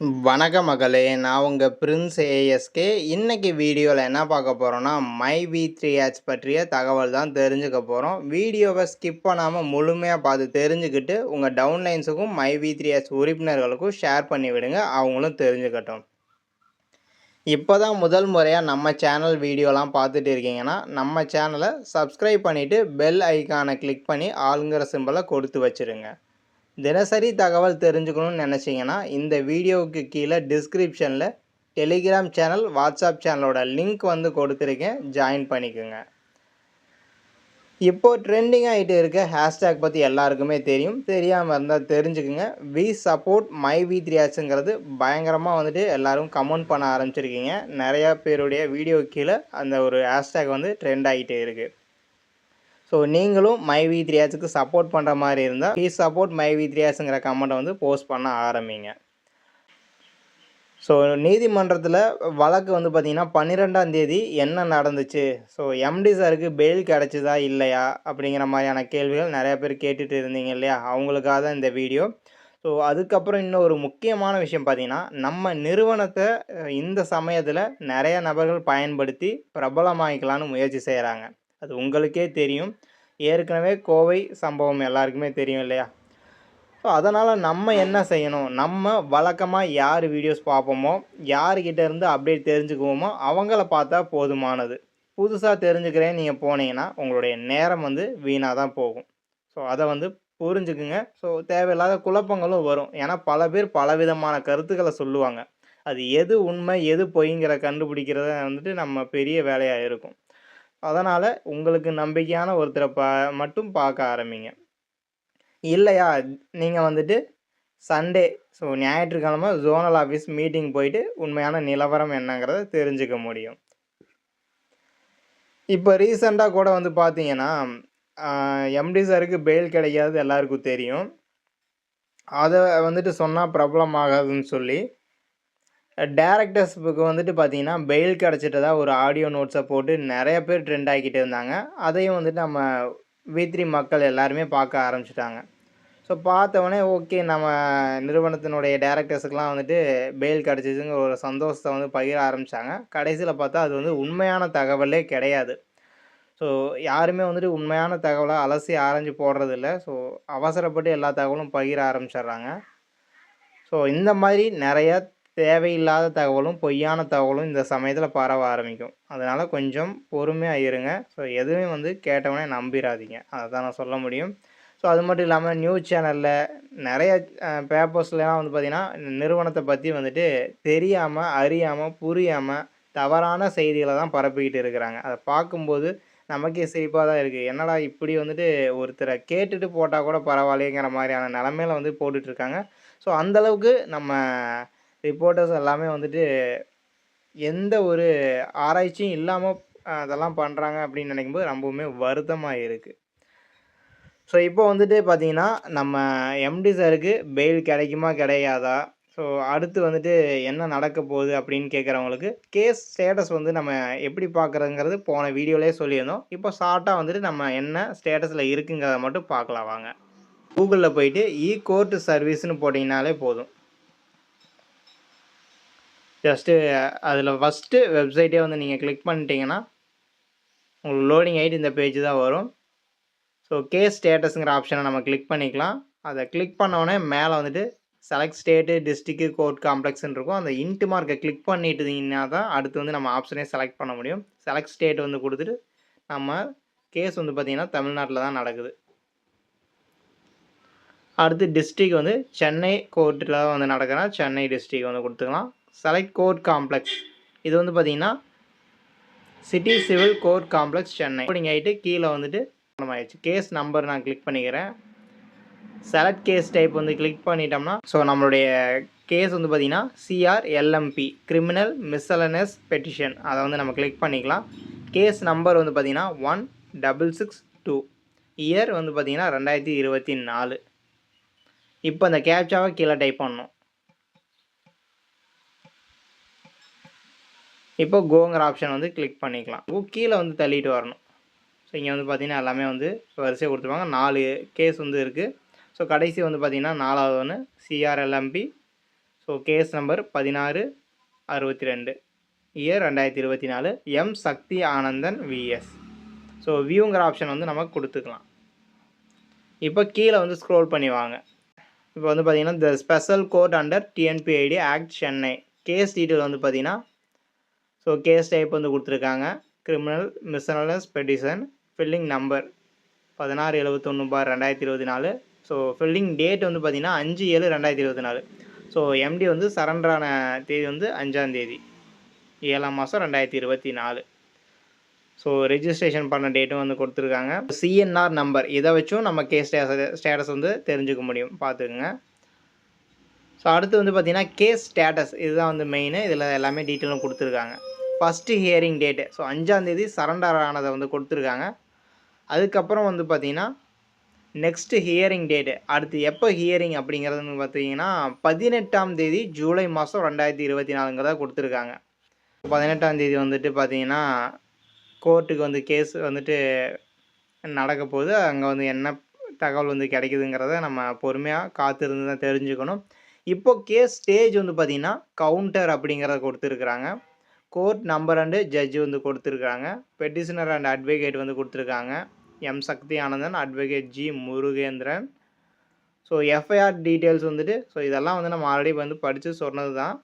வணக்க மகளே நான் உங்கள் பிரின்ஸ் ஏஎஸ்கே இன்றைக்கி வீடியோவில் என்ன பார்க்க போகிறோன்னா மை வி த்ரீ ஆட்ஸ் பற்றிய தகவல் தான் தெரிஞ்சுக்க போகிறோம் வீடியோவை ஸ்கிப் பண்ணாமல் முழுமையாக பார்த்து தெரிஞ்சுக்கிட்டு உங்கள் டவுன்லைன்ஸுக்கும் மை வி த்ரீ ஆட்ஸ் உறுப்பினர்களுக்கும் ஷேர் பண்ணி விடுங்க அவங்களும் தெரிஞ்சுக்கட்டும். இப்போ தான் முதல் முறையாக நம்ம சேனல் வீடியோலாம் பார்த்துட்டு இருக்கீங்கன்னா நம்ம சேனலை சப்ஸ்கிரைப் பண்ணிவிட்டு பெல் ஐக்கானை கிளிக் பண்ணி ஆளுங்கிற சிம்பிளை கொடுத்து வச்சுருங்க. தினசரி தகவல் தெரிஞ்சுக்கணும்னு நினச்சிங்கன்னா இந்த வீடியோவுக்கு கீழே டிஸ்கிரிப்ஷனில் டெலிகிராம் சேனல் வாட்ஸ்அப் சேனலோட லிங்க் வந்து கொடுத்துருக்கேன். ஜாயின் பண்ணிக்கோங்க. இப்போது ட்ரெண்டிங் ஆகிட்டு இருக்க ஹேஷ்டேக் பற்றி எல்லாருக்குமே தெரியும். தெரியாமல் இருந்தால் தெரிஞ்சுக்குங்க. வி சப்போர்ட் மை வி த்ரியாஸுங்கிறது பயங்கரமாக வந்துட்டு எல்லோரும் கமெண்ட் பண்ண ஆரம்பிச்சிருக்கீங்க. நிறையா பேருடைய வீடியோ கீழே அந்த ஒரு ஹேஷ்டேக் வந்து ட்ரெண்ட் ஆகிட்டே இருக்குது ஸோ நீங்களும் மை வி த்ரீயாஸுக்கு சப்போர்ட் பண்ணுற மாதிரி இருந்தால் ப்ளீஸ் சப்போர்ட் மை வி த்ரீயாஸுங்கிற கமெண்ட்டை வந்து போஸ்ட் பண்ண ஆரம்பிங்க. ஸோ நீதிமன்றத்தில் வழக்கு வந்து பார்த்திங்கன்னா பன்னிரெண்டாம் தேதி என்ன நடந்துச்சு? ஸோ எம்டி சாருக்கு பெயில் கிடச்சிதா இல்லையா? அப்படிங்கிற மாதிரியான கேள்விகள் நிறையா பேர் கேட்டுட்டு இருந்தீங்க இல்லையா? அவங்களுக்காக தான் இந்த வீடியோ ஸோ அதுக்கப்புறம் இன்னும் ஒரு முக்கியமான விஷயம் பார்த்திங்கன்னா நம்ம நிறுவனத்தை இந்த சமயத்தில் நிறைய நபர்கள் பயன்படுத்தி பிரபலமாகிக்கலான்னு முயற்சி செய்கிறாங்க அது உங்களுக்கே தெரியும். ஏற்கனவே கோவை சம்பவம் எல்லாருக்குமே தெரியும் இல்லையா? ஸோ அதனால் நம்ம என்ன செய்யணும்? நம்ம வழக்கமாக யார் வீடியோஸ் பார்ப்போமோ யார்கிட்ட இருந்து அப்டேட் தெரிஞ்சுக்குவோமோ அவங்கள பார்த்தா போதுமானது. புதுசாக தெரிஞ்சுக்கிறேன் நீங்கள் போனீங்கன்னா உங்களுடைய நேரம் வந்து வீணாக தான் போகும். ஸோ அதை வந்து புரிஞ்சுக்குங்க. ஸோ தேவையில்லாத குழப்பங்களும் வரும். ஏன்னா பல பேர் பலவிதமான கருத்துக்களை சொல்லுவாங்க. அது எது உண்மை எது பொய்ங்கிற கண்டுபிடிக்கிறத வந்துட்டு நம்ம பெரிய வேலையாக இருக்கும். அதனால் உங்களுக்கு நம்பிக்கையான ஒருத்தரை பா மட்டும் பார்க்க ஆரம்பிங்க. இல்லையா? நீங்கள் வந்துட்டு சண்டே ஸோ ஞாயிற்றுக்கிழமை ஜோனல் ஆஃபீஸ் மீட்டிங் போயிட்டு உண்மையான நிலவரம் என்னங்கிறத தெரிஞ்சுக்க முடியும். இப்போ ரீசெண்டாக கூட வந்து பார்த்தீங்கன்னா எம்டி சாருக்கு பெயில் கிடைக்காது எல்லாருக்கும் தெரியும். அதை வந்துட்டு சொன்னால் ப்ராப்ளம் ஆகாதுன்னு சொல்லி டேரக்டர்ஸுக்கு வந்துட்டு பார்த்தீங்கன்னா பெயில் கிடச்சிட்டதா ஒரு ஆடியோ நோட்ஸை போட்டு நிறைய பேர் ட்ரெண்ட் ஆகிக்கிட்டு இருந்தாங்க. அதையும் வந்துட்டு நம்ம வீத்ரி மக்கள் எல்லாருமே பார்க்க ஆரம்பிச்சிட்டாங்க. ஸோ பார்த்தவொடனே ஓகே நம்ம நிறுவனத்தினுடைய டேரக்டர்ஸுக்கெலாம் வந்துட்டு பெயில் கிடச்சிச்சுங்கிற ஒரு சந்தோஷத்தை வந்து பகிர ஆரம்பித்தாங்க கடைசியில் பார்த்தா அது வந்து உண்மையான தகவலே கிடையாது. ஸோ யாருமே வந்துட்டு உண்மையான தகவலை அலசி ஆராய்ஞ்சு போடுறதில்ல. ஸோ அவசரப்பட்டு எல்லா தகவலும் பகிர ஆரம்பிச்சிட்றாங்க. ஸோ இந்த மாதிரி நிறையா தேவையில்லாத தகவலும் பொய்யான தகவலும் இந்த சமயத்தில் பரவ ஆரம்பிக்கும். அதனால் கொஞ்சம் பொறுமையாக இருங்க. ஸோ எதுவுமே வந்து கேட்டவனே நம்பிடாதீங்க அதை தான் நான் சொல்ல முடியும். ஸோ அது மட்டும் இல்லாமல் நியூஸ் சேனலில் நிறைய பேப்பர்ஸ்லாம் வந்து பார்த்திங்கன்னா நிறுவனத்தை பற்றி வந்துட்டு தெரியாமல் அறியாமல் புரியாமல் தவறான செய்திகளை தான் பரப்பிக்கிட்டு இருக்கிறாங்க. அதை பார்க்கும்போது நமக்கே சிரிப்பாக தான் இருக்குது என்னடா இப்படி வந்துட்டு ஒருத்தரை கேட்டுட்டு போட்டால் கூட பரவாயில்லைங்கிற மாதிரியான நிலமையில வந்து போட்டுட்ருக்காங்க ஸோ அந்தளவுக்கு நம்ம ரிப்போர்ட்டர்ஸ் எல்லாமே வந்துட்டு எந்த ஒரு ஆராய்ச்சியும் இல்லாமல் அதெல்லாம் பண்ணுறாங்க அப்படின்னு நினைக்கும்போது ரொம்பவுமே வருத்தமாக இருக்குது ஸோ இப்போ வந்துட்டு பார்த்தீங்கன்னா நம்ம எம்டி சாருக்கு பெயில் கிடைக்குமா கிடையாதா? ஸோ அடுத்து வந்துட்டு என்ன நடக்க போகுது அப்படின்னு கேட்குறவங்களுக்கு கேஸ் ஸ்டேட்டஸ் வந்து நம்ம எப்படி பார்க்குறதுங்கிறது போன வீடியோலேயே சொல்லியிருந்தோம். இப்போ ஷார்ட்டாக வந்துட்டு நம்ம என்ன ஸ்டேட்டஸில் இருக்குங்கிறத மட்டும் பார்க்கலாம் வாங்க. கூகுளில் போயிட்டு இ கோர்ட்டு சர்வீஸ்னு போட்டிங்கனாலே போதும். ஜஸ்ட்டு அதில் ஃபஸ்ட்டு வெப்சைட்டே வந்து நீங்கள் கிளிக் பண்ணிட்டீங்கன்னா உங்களுக்கு லோடிங் ஆகிட்டு இந்த பேஜ் தான் வரும். ஸோ கேஸ் ஸ்டேட்டஸுங்கிற ஆப்ஷனை நம்ம கிளிக் பண்ணிக்கலாம். அதை கிளிக் பண்ணோடனே மேலே வந்துட்டு செலக்ட் ஸ்டேட்டு டிஸ்ட்ரிக்கு கோர்ட் காம்ப்ளெக்ஸ்ன்னு இருக்கும். அந்த இன்ட்டு மார்க்கை கிளிக் பண்ணிட்டீங்கன்னா தான் அடுத்து வந்து நம்ம ஆப்ஷனே செலக்ட் பண்ண முடியும். செலக்ட் ஸ்டேட் வந்து கொடுத்துட்டு நம்ம கேஸ் வந்து பார்த்திங்கன்னா தமிழ்நாட்டில் தான் நடக்குது. அடுத்து டிஸ்ட்ரிக் வந்து சென்னை கோர்ட்டில் வந்து நடக்கிறா சென்னை டிஸ்ட்ரிக் வந்து கொடுத்துக்கலாம். செலக்ட் கோர்ட் காம்ப்ளெக்ஸ் இது வந்து பார்த்தீங்கன்னா city civil court complex Chennai. அப்படிங்க ஆகிட்டு கீழே வந்துட்டு ஆயிடுச்சு கேஸ் நம்பர் நான் கிளிக் பண்ணிக்கிறேன். செலக்ட் கேஸ் டைப் வந்து கிளிக் பண்ணிட்டோம்னா ஸோ நம்மளுடைய கேஸ் வந்து பார்த்திங்கன்னா CR LMP criminal miscellaneous petition அதை வந்து நம்ம கிளிக் பண்ணிக்கலாம். கேஸ் நம்பர் வந்து பார்த்திங்கன்னா one double six two year வந்து பார்த்திங்கன்னா ரெண்டாயிரத்தி இருபத்தி நாலு. இப்போ அந்த கேப்சாவை கீழே டைப் பண்ணணும். இப்போ கோங்கிற ஆப்ஷன் வந்து கிளிக் பண்ணிக்கலாம். கீழே வந்து தள்ளிட்டு வரணும். ஸோ இங்கே வந்து பார்த்திங்கன்னா எல்லாமே வந்து வரிசையாக கொடுத்துருவாங்க நாலு கேஸ் வந்து இருக்குது ஸோ கடைசி வந்து பார்த்திங்கன்னா நாலாவது ஒன்று சிஆர்எல்எம்பி ஸோ கேஸ் நம்பர் பதினாறு அறுபத்தி ரெண்டு இயர் ரெண்டாயிரத்தி இருபத்தி நாலு M Sakthi Anandan VS so வியூங்கிற option வந்து நமக்கு கொடுத்துக்கலாம். இப்போ கீழே வந்து ஸ்க்ரோல் பண்ணி வாங்க. இப்போ வந்து பார்த்திங்கன்னா the special court under TNPID act Chennai case detail வந்து பார்த்தீங்கன்னா ஸோ கேஸ் டைப் வந்து கொடுத்துருக்காங்க. Criminal miscellaneous petition filing number பதினாறு எழுபத்தொன்று பார் ரெண்டாயிரத்தி இருபத்தி நாலு. ஸோ ஃபில்லிங் டேட் வந்து பார்த்தீங்கன்னா அஞ்சு ஏழு ரெண்டாயிரத்தி இருபத்தி நாலு. ஸோ எம்டி வந்து சரண்டரான தேதி வந்து அஞ்சாம் தேதி ஏழாம் மாதம் ரெண்டாயிரத்தி இருபத்தி நாலு. ஸோ ரெஜிஸ்ட்ரேஷன் பண்ண டேட்டும் வந்து கொடுத்துருக்காங்க. சிஎன்ஆர் நம்பர் இதை வச்சும் நம்ம கேஸ் ஸ்டேட்டஸ் வந்து தெரிஞ்சுக்க முடியும். பார்த்துக்குங்க. ஸோ அடுத்து வந்து பார்த்திங்கன்னா கேஸ் ஸ்டேட்டஸ் இதுதான் வந்து மெயின் இதில் எல்லாமே டீட்டெயிலும் கொடுத்துருக்காங்க. ஃபஸ்ட்டு ஹியரிங் டேட்டு ஸோ அஞ்சாந்தேதி சரண்டர் ஆனதை வந்து கொடுத்துருக்காங்க. அதுக்கப்புறம் வந்து பார்த்திங்கன்னா நெக்ஸ்ட்டு ஹியரிங் டேட்டு அடுத்து எப்போ ஹியரிங் அப்படிங்கிறதுன்னு பார்த்தீங்கன்னா பதினெட்டாம் தேதி ஜூலை மாதம் ரெண்டாயிரத்தி இருபத்தி நாலுங்கிறத கொடுத்துருக்காங்க. பதினெட்டாம் தேதி வந்துட்டு பார்த்தீங்கன்னா கோர்ட்டுக்கு வந்து கேஸ் வந்துட்டு நடக்க போது அங்கே வந்து என்ன தகவல் வந்து கிடைக்குதுங்கிறத நம்ம பொறுமையாக காத்திருந்து தான் தெரிஞ்சுக்கணும். இப்போ கேஸ் ஸ்டேஜ் வந்து பார்த்திங்கன்னா கவுண்டர் அப்படிங்கிறத கொடுத்துருக்குறாங்க. கோர்ட் நம்பர் அண்டு ஜட்ஜு வந்து கொடுத்துருக்காங்க. பெட்டிஷனர் அண்ட் அட்வொகேட் வந்து கொடுத்துருக்காங்க. M Sakthi Anandan advocate G Murugendran so FIR details வந்துட்டு ஸோ இதெல்லாம் வந்து நம்ம ஆல்ரெடி வந்து படித்து சொன்னது தான்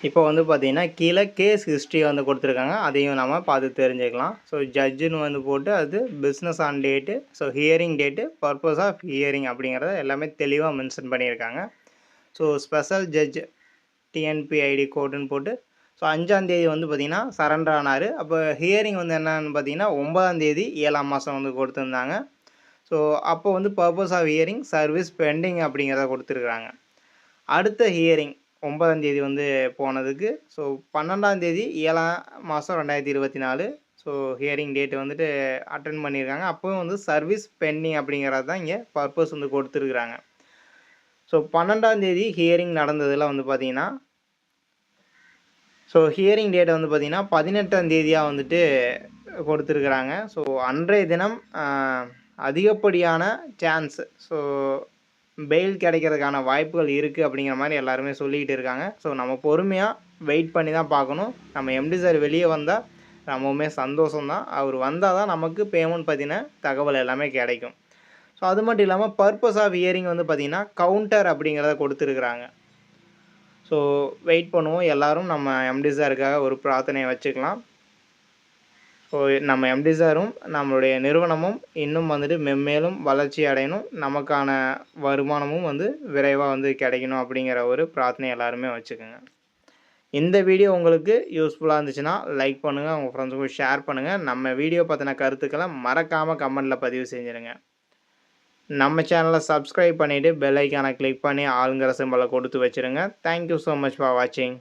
இப்போ வந்து பார்த்திங்கன்னா கீழே கேஸ் ஹிஸ்ட்ரி வந்து கொடுத்துருக்காங்க. அதையும் நம்ம பார்த்து தெரிஞ்சுக்கலாம். ஸோ ஜட்ஜுன்னு வந்து போட்டு அது business on date so hearing date purpose of hearing அப்படிங்கிறத எல்லாமே தெளிவாக மென்ஷன் பண்ணியிருக்காங்க. ஸோ ஸ்பெஷல் ஜட்ஜ் டிஎன்பிஐடி கோடுன்னு போட்டு ஸோ அஞ்சாந்தேதி வந்து பார்த்திங்கன்னா சரண்டர் ஆனார். அப்போ ஹியரிங் வந்து என்னன்னு பார்த்தீங்கன்னா ஒன்பதாந்தேதி ஏழாம் மாதம் வந்து கொடுத்துருந்தாங்க. ஸோ அப்போ வந்து purpose of hearing service pending அப்படிங்கிறத கொடுத்துருக்குறாங்க. அடுத்த ஹியரிங் ஒன்பதாம் தேதி வந்து போனதுக்கு ஸோ பன்னெண்டாம் தேதி ஏழாம் மாதம் ரெண்டாயிரத்தி இருபத்தி நாலு. ஸோ ஹியரிங் டேட்டு வந்துட்டு அட்டன் பண்ணியிருக்காங்க. அப்போவும் வந்து சர்வீஸ் பெண்டிங் அப்படிங்கிறது தான் இங்கே பர்பஸ் வந்து கொடுத்துருக்குறாங்க. ஸோ பன்னெண்டாம் தேதி ஹியரிங் நடந்ததில் வந்து பார்த்திங்கன்னா ஸோ ஹியரிங் டேட் வந்து பார்த்திங்கன்னா பதினெட்டாம் தேதியாக வந்துட்டு கொடுத்துருக்குறாங்க. ஸோ அன்றைய தினம் அதிகப்படியான சான்ஸ் ஸோ பெயில் கிடைக்கிறதுக்கான வாய்ப்புகள் இருக்குது அப்படிங்கிற மாதிரி எல்லாருமே சொல்லிக்கிட்டு இருக்காங்க. ஸோ நம்ம பொறுமையாக வெயிட் பண்ணி தான் பார்க்கணும். நம்ம எம்டி சார் வெளியே வந்தால் ரொம்பவுமே சந்தோஷம்தான். அவர் வந்தால் தான் நமக்கு பேமெண்ட் பற்றின தகவல் எல்லாமே கிடைக்கும். ஸோ அது மட்டும் இல்லாமல் பர்பஸ் ஆஃப் இயரிங் வந்து பார்த்திங்கன்னா கவுண்டர் அப்படிங்கிறத கொடுத்துருக்குறாங்க. ஸோ வெயிட் பண்ணுவோம். எல்லோரும் நம்ம எம்டி சாருக்காக ஒரு பிரார்த்தனையை வச்சுக்கலாம். ஸோ நம்ம எம்டி சாரும் நம்மளுடைய நிறுவனமும் இன்னும் வந்துட்டு மென்மேலும் வளர்ச்சி அடையணும். நமக்கான வருமானமும் வந்து விரைவாக வந்து கிடைக்கணும் அப்படிங்கிற ஒரு பிரார்த்தனை எல்லாருமே வச்சுக்கோங்க. இந்த வீடியோ உங்களுக்கு யூஸ்ஃபுல்லாக இருந்துச்சுன்னா லைக் பண்ணுங்கள் உங்கள் ஃப்ரெண்ட்ஸுக்கும் ஷேர் பண்ணுங்கள் நம்ம வீடியோ பற்றின கருத்துக்களை மறக்காமல் கமெண்டில் பதிவு செஞ்சுருங்க. நம்ம சேனலை சப்ஸ்கிரைப் பண்ணிவிட்டு பெல் ஐக்கானை கிளிக் பண்ணி ஆளுங்கிற சிம்பலை கொடுத்து வச்சுருங்க. தேங்க்யூ ஸோ மச் ஃபார் வாட்சிங்